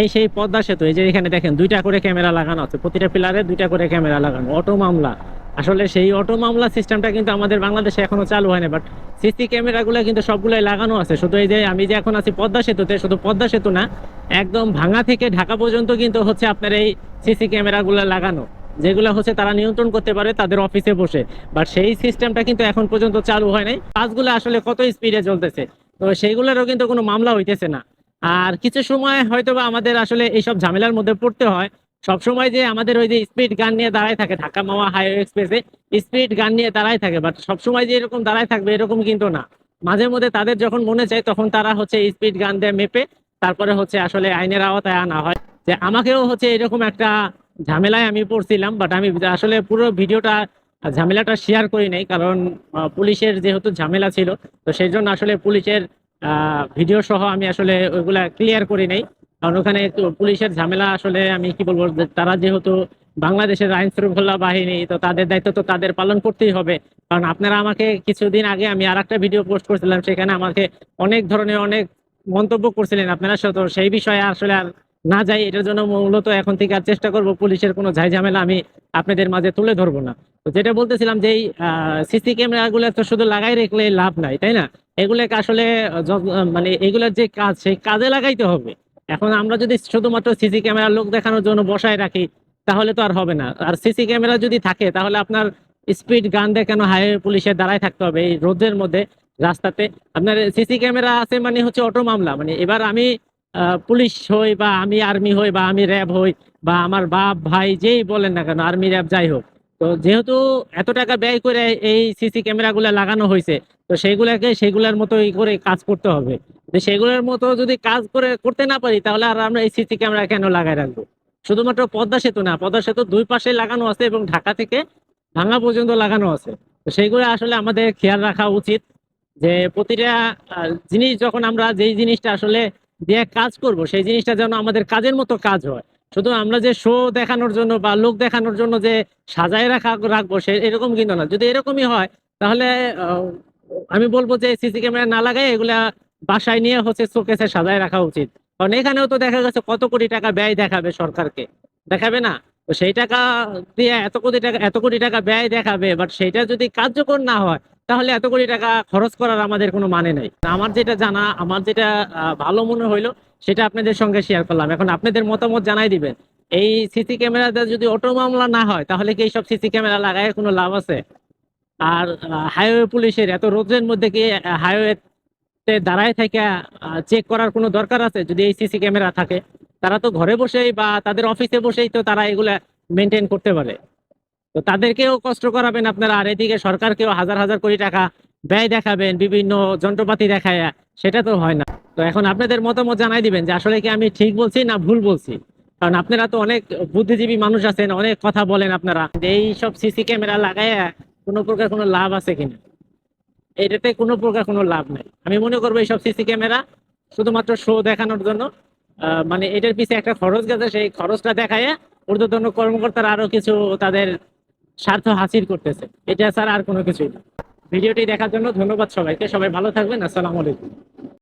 এই সেই পদ্মা সেতু, এই যে এখানে দেখেন দুইটা করে ক্যামেরা লাগানো আছে, প্রতিটা পিলারে দুইটা করে ক্যামেরা লাগানো, অটো মামলা। আসলে সেই অটো মামলা সিস্টেমটা কিন্তু আমাদের বাংলাদেশে এখনও চালু হয়নি বাট সিসি ক্যামেরাগুলো কিন্তু সবগুলোই লাগানো আছে। শুধু এই যে আমি যে এখন আছি পদ্মা সেতুতে, শুধু পদ্মা সেতু না, একদম ভাঙা থেকে ঢাকা পর্যন্ত কিন্তু হচ্ছে আপনার এই সিসি ক্যামেরাগুলো লাগানো, যেগুলো হচ্ছে তারা নিয়ন্ত্রণ করতে পারে তাদের অফিসে বসে। বাট সেই সিস্টেমটা কিন্তু এখন পর্যন্ত চালু হয় নাই। কাজগুলো আসলে কত স্পিডে চলতেছে, তো সেইগুলোরও কিন্তু কোনো মামলা হইতেছে না। আর কিছু সময় হয়তো বা আমাদের আসলে এইসব ঝামেলার মধ্যে পড়তে হয়। সব সময় যে আমাদের ওই যে স্পিড গান নিয়ে দাঁড়ায় থাকে, ঢাকা মাওয়া হাইওয়ে এক্সপ্রেসে, স্পিড গান নিয়ে দাঁড়ায় থাকে বাট সব সময় যে এরকম দাঁড়ায় থাকবে এরকম কিন্তু না। মাঝে মধ্যে তাদের যখন মনে চায়, তখন তারা হচ্ছে স্পিড গান দিয়ে মেপে তারপরে হচ্ছে আসলে আইনের আওতায় আনা হয়। যে আমাকেও হচ্ছে এরকম একটা ঝামেলায় আমি পড়ছিলাম বাট আমি আসলে পুরো ভিডিওটা, ঝামেলাটা শেয়ার করি নাই, কারণ পুলিশের যেহেতু ঝামেলা ছিল, তো সেই জন্য আসলে পুলিশের ভিডিও সহ আমি আসলে ওইগুলা ক্লিয়ার করি নাই। কারণ ওখানে পুলিশের ঝামেলা আসলে আমি কি বলব তারা যেহেতু বাংলাদেশের আইন শৃঙ্খলা বাহিনী, তো তাদের দায়িত্ব তো তাদের পালন করতেই হবে। কারণ আপনারা আমাকে কিছুদিন আগে আমি আর একটা ভিডিও পোস্ট করছিলাম, সেখানে আমাকে অনেক ধরনের অনেক মন্তব্য করছিলেন আপনারা তো সেই বিষয়ে আসলে আর না যাই, এটার জন্য মূলত এখন থেকে আর চেষ্টা করব পুলিশের কোনো ঝাই ঝামেলা আমি আপনাদের মাঝে তুলে ধরবো না। তো যেটা বলতেছিলাম যে এই সিসি ক্যামেরাগুলো তো শুধু লাগাই রাখলে লাভ নাই, তাই না? এগুলোকে আসলে মানে এগুলোর যে কাজ, সেই কাজে লাগাইতে হবে। এখন আমরা যদি শুধুমাত্র সিসি ক্যামেরা লোক দেখানোর জন্য বসায় রাখি, তাহলে তো আর হবে না। আর সিসি ক্যামেরা যদি থাকে, তাহলে আপনার স্পিড গান দিয়ে কেন হাইওয়ে পুলিশের দাঁড়ায় থাকতে হবে এই রোদের মধ্যে, রাস্তাতে। আপনার সিসি ক্যামেরা আছে মানে হচ্ছে অটো মামলা। মানে এবার আমি পুলিশ হই বা আমি আর্মি হই বা আমি র্যাব হই বা আমার বাপ, ভাই যেই বলেন না কেন, আর্মি র্যাব যাই হোক তো যেহেতু এত টাকা ব্যয় করে এই সিসি ক্যামেরাগুলো লাগানো হয়েছে, তো সেইগুলাকে সেগুলোর ই করে কাজ করতে হবে। তো সেগুলোর মতো যদি কাজ করে, করতে না পারি, তাহলে আর আমরা এই সিসি ক্যামেরা কেন লাগাই রাখব? শুধুমাত্র পদ্মা সেতু না, পদ্মা সেতু দুই পাশে লাগানো আছে এবং ঢাকা থেকে ভাঙা পর্যন্ত লাগানো আছে। তো সেইগুলো আসলে আমাদের খেয়াল রাখা উচিত যে প্রতিটা জিনিস যখন আমরা যেই জিনিসটা আসলে দিয়ে কাজ করব, সেই জিনিসটা যেন আমাদের কাজের মতো কাজ হয়। শুধু আমরা যে শো দেখানোর জন্য বা লোক দেখানোর জন্য যে সাজায় রাখা রাখব, সে এরকম কিন্তু না। যদি এরকমই হয়, তাহলে আমি বলব যে সিসি ক্যামেরা না লাগাই, এগুলা বাসায় নিয়ে হচ্ছে শোকেসে সাজায় রাখা উচিত। কারণ এখানেও তো দেখা গেছে কত কোটি টাকা ব্যয় দেখাবে সরকারকে। দেখাবে না? তো সেই টাকা দিয়ে এত কোটি টাকা, এত কোটি টাকা ব্যয় দেখাবে বাট সেটা যদি কার্যকর না হয়, তাহলে এত কোটি টাকা খরচ করার আমাদের কোনো মানে নেই। আমার যেটা জানা, আমার যেটা ভালো মনে হইল সেটা আপনাদের সঙ্গে শেয়ার করলাম। এখন আপনাদের মতামত জানাই দিবেন। এই সিসি ক্যামেরাতে যদি অটো মামলা না হয়, তাহলে কি এইসব সিসি ক্যামেরা লাগায় কোনো লাভ আছে? আর হাইওয়ে পুলিশের এত রোদের মধ্যে কি হাইওয়ে দাঁড়ায় থেকে চেক করার কোনো দরকার আছে যদি এই সিসি ক্যামেরা থাকে? তারা তো ঘরে বসেই বা তাদের অফিসে বসেই তো তারা এগুলা মেনটেন করতে পারে। তো তাদেরকেও কষ্ট করাবেন আপনারা। আর এদিকে সরকারকেও হাজার হাজার কোটি টাকা ব্যয় দেখাবেন, বিভিন্ন যন্ত্রপাতি দেখায় সেটা তো হয় না। তো এখন আপনাদের মতামত জানাই দিবেন যে আসলে কি আমি ঠিক বলছি না ভুল বলছি? কারণ আপনারা তো অনেক বুদ্ধিজীবী মানুষ আছেন, অনেক কথা বলেন আপনারা। এই সব সিসি ক্যামেরা লাগায় কোনো প্রকার কোনো লাভ আছে কিনা? এটাতে কোনো প্রকার কোনো লাভ নাই। আমি মনে করব এইসব সিসি ক্যামেরা শুধুমাত্র শো দেখানোর জন্য মানে এটার পিছিয়ে একটা খরচ গেছে, সেই খরচটা দেখায় ঊর্ধ্বতন কর্মকর্তারা আরও কিছু তাদের স্বার্থ হাসিল করতেছে। এটা ছাড়া আর কোনো কিছুই না। ভিডিওটি দেখার জন্য ধন্যবাদ সবাইকে। সবাই ভালো থাকবেন। আসসালামু আলাইকুম।